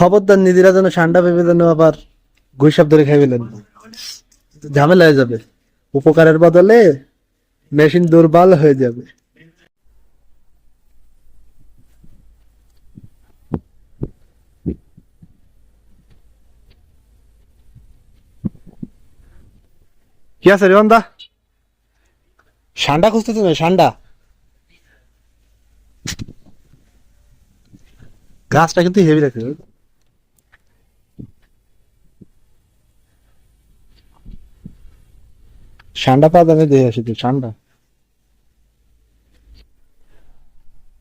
খবরদার নিজেরা যেন ঠান্ডা ভেবে যেন আবার গুইসাপ ধরে খাই ফেলেন ঝামেলা হয়ে যাবে। উপকারের বদলে মেশিন দুর্বল হয়ে যাবে। কি আছে রে দা ঠান্ডা খুঁজতেছে না? ঠান্ডা গাছটা কিন্তু হেভি রাখে ঠান্ডা যাবে দেখে আসি ঠান্ডা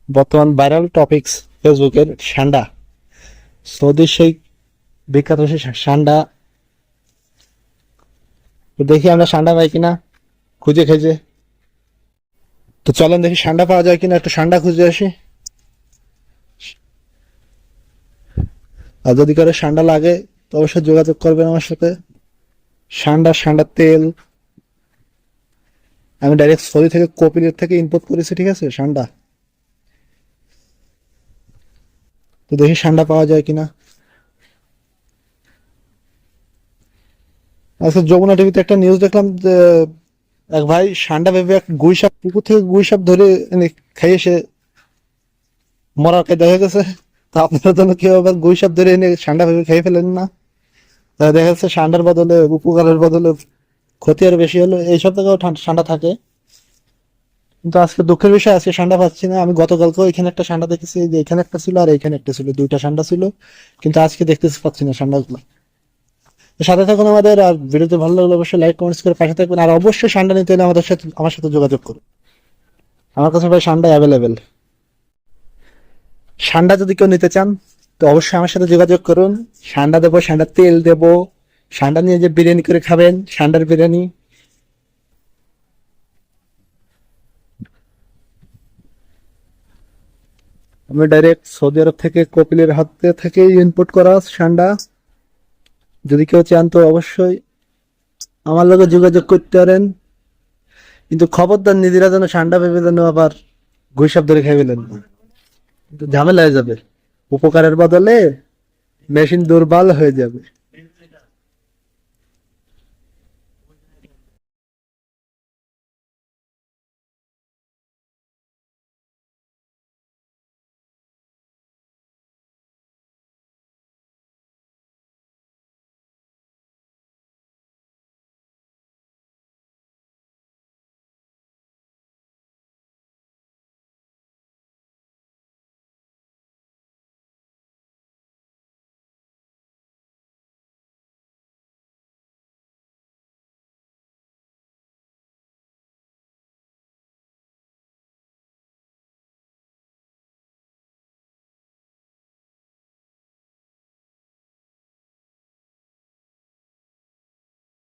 বর্তমান ভাইরাল টপিকস ফেসবুকের ঠান্ডা সৌদির সেই বিখ্যাত সেই ঠান্ডা দেখি আমরা ঠান্ডা পাই কিনা, খুঁজে খুঁজে। তো চলেন দেখি ঠান্ডা পাওয়া যায় কিনা, একটু ঠান্ডা খুঁজে আসি। আর যদি কারও ঠান্ডা লাগে, তো অবশ্যই যোগাযোগ করবেন আমার সাথে। ঠান্ডা ঠান্ডা তেল আমি ডাইরেক্ট সৌদি থেকে কপিলের থেকে ইম্পোর্ট করেছি, ঠিক আছে? ঠান্ডা তো দেখি ঠান্ডা পাওয়া যায় কিনা। আচ্ছা যমুনা টিভিতে একটা নিউজ দেখলাম এক ভাই ঠান্ডা ভেবে এক গুই সাপ পুকুর থেকে গুই সাপ ধরে খাইয়ে সে মরার কায়দা হয়ে গেছে। তা আপনার জন্য কেউ আবার গুই সাপ ধরে এনে ঠান্ডা ভেবে খেয়ে ফেলেন না। দেখা যাচ্ছে ঠান্ডার বদলে, উপকারের বদলে ক্ষতি আরও বেশি হলো। এইসব থেকেও ঠান্ডা থাকে। কিন্তু আজকে দুঃখের বিষয়, আজকে ঠান্ডা পাচ্ছি না। আমি গতকালকেও এখানে একটা ঠান্ডা দেখেছি, যে এখানে একটা ছিল আর এখানে একটা ছিল। দুইটা ঠান্ডা ছিল, কিন্তু আজকে দেখতে পাচ্ছি না ঠান্ডাগুলো। সাথে থাকুন আমাদের, আর ভিডিওতে ভালো লাগলে অবশ্যই লাইক কমেন্টস করে পাশে থাকবেন। আর অবশ্যই ঠান্ডা নিতে হলে আমাদের সাথে আমার সাথে যোগাযোগ করুন। আমার কাছে ভাই ঠান্ডা অ্যাভেলেবেল ঠান্ডা যদি কেউ নিতে চান, তো অবশ্যই আমার সাথে যোগাযোগ করুন। ঠান্ডা দেবো ঠান্ডার তেল দেবো। ঠান্ডা নিয়ে যে বিরিয়ানি করে খাবেন, সান্ডার বিরিয়ানি। আমি ডাইরেক্ট সৌদি আরব থেকে কপিলের হাতে থেকে ইনপুট করা ঠান্ডা যদি কেউ চান তো অবশ্যই আমার লগে যোগাযোগ করতে পারেন। কিন্তু খবরদার নিজেরা যেন ঠান্ডা ভেবে যেন আবার গুইসাপ ধরে খাই ফেলেন ঝামেলা হয়ে যাবে। উপকারের বদলে মেশিন দুর্বল হয়ে যাবে।